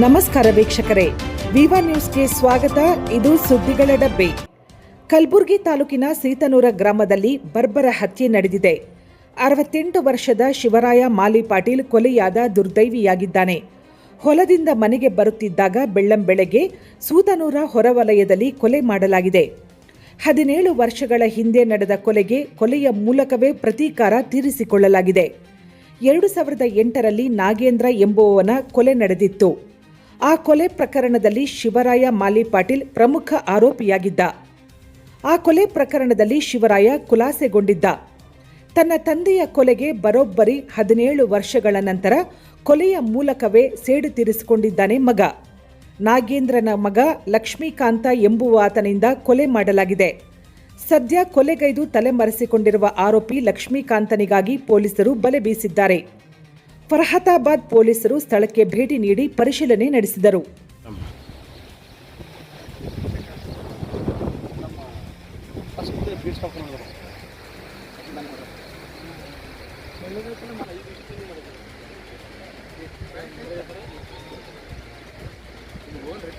ನಮಸ್ಕಾರ ವೀಕ್ಷಕರೇ. ವಿವಾ ನ್ಯೂಸ್ಗೆ ಸ್ವಾಗತ. ಇದು ಸುದ್ದಿಗಳ ಡಬ್ಬೆ. ಕಲಬುರಗಿ ತಾಲೂಕಿನ ಸೀತನೂರ ಗ್ರಾಮದಲ್ಲಿ ಬರ್ಬರ ಹತ್ಯೆ ನಡೆದಿದೆ. ಅರವತ್ತೆಂಟು ವರ್ಷದ ಶಿವರಾಯ ಮಾಲಿ ಪಾಟೀಲ್ ಕೊಲೆಯಾದ ದುರ್ದೈವಿಯಾಗಿದ್ದಾನೆ. ಹೊಲದಿಂದ ಮನೆಗೆ ಬರುತ್ತಿದ್ದಾಗ ಬೆಳ್ಳಂಬೆಳಗ್ಗೆ ಸೂತನೂರ ಹೊರವಲಯದಲ್ಲಿ ಕೊಲೆ ಮಾಡಲಾಗಿದೆ. ಹದಿನೇಳು ವರ್ಷಗಳ ಹಿಂದೆ ನಡೆದ ಕೊಲೆಗೆ ಕೊಲೆಯ ಮೂಲಕವೇ ಪ್ರತೀಕಾರ ತೀರಿಸಿಕೊಳ್ಳಲಾಗಿದೆ. ಎರಡು ಸಾವಿರದ ಎಂಟರಲ್ಲಿ ನಾಗೇಂದ್ರ ಎಂಬುವವನ ಕೊಲೆ ನಡೆದಿತ್ತು. ಆ ಕೊಲೆ ಪ್ರಕರಣದಲ್ಲಿ ಶಿವರಾಯ ಮಾಲಿ ಪಾಟೀಲ್ ಪ್ರಮುಖ ಆರೋಪಿಯಾಗಿದ್ದ. ಆ ಕೊಲೆ ಪ್ರಕರಣದಲ್ಲಿ ಶಿವರಾಯ ಖುಲಾಸೆಗೊಂಡಿದ್ದ. ತನ್ನ ತಂದೆಯ ಕೊಲೆಗೆ ಬರೋಬ್ಬರಿ ಹದಿನೇಳು ವರ್ಷಗಳ ನಂತರ ಕೊಲೆಯ ಮೂಲಕವೇ ಸೇಡು ತೀರಿಸಿಕೊಂಡಿದ್ದಾನೆ ಮಗ. ನಾಗೇಂದ್ರನ ಮಗ ಲಕ್ಷ್ಮೀಕಾಂತ ಎಂಬುವಾತನಿಂದ ಕೊಲೆ ಮಾಡಲಾಗಿದೆ. ಸದ್ಯ ಕೊಲೆಗೈದು ತಲೆಮರೆಸಿಕೊಂಡಿರುವ ಆರೋಪಿ ಲಕ್ಷ್ಮೀಕಾಂತನಿಗಾಗಿ ಪೊಲೀಸರು ಬಲೆ ಬೀಸಿದ್ದಾರೆ. ಫರ್ಹತಾಬಾದ್ ಪೊಲೀಸರು ಸ್ಥಳಕ್ಕೆ ಭೇಟಿ ನೀಡಿ ಪರಿಶೀಲನೆ ನಡೆಸಿದರು.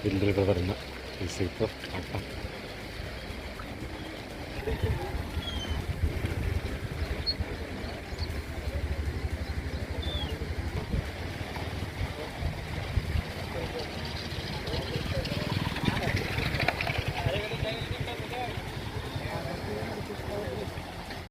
ಇಲ್ರಿ ಬ್ರದರ್ ಇನ್ನ. ಸಿಗ್ತು.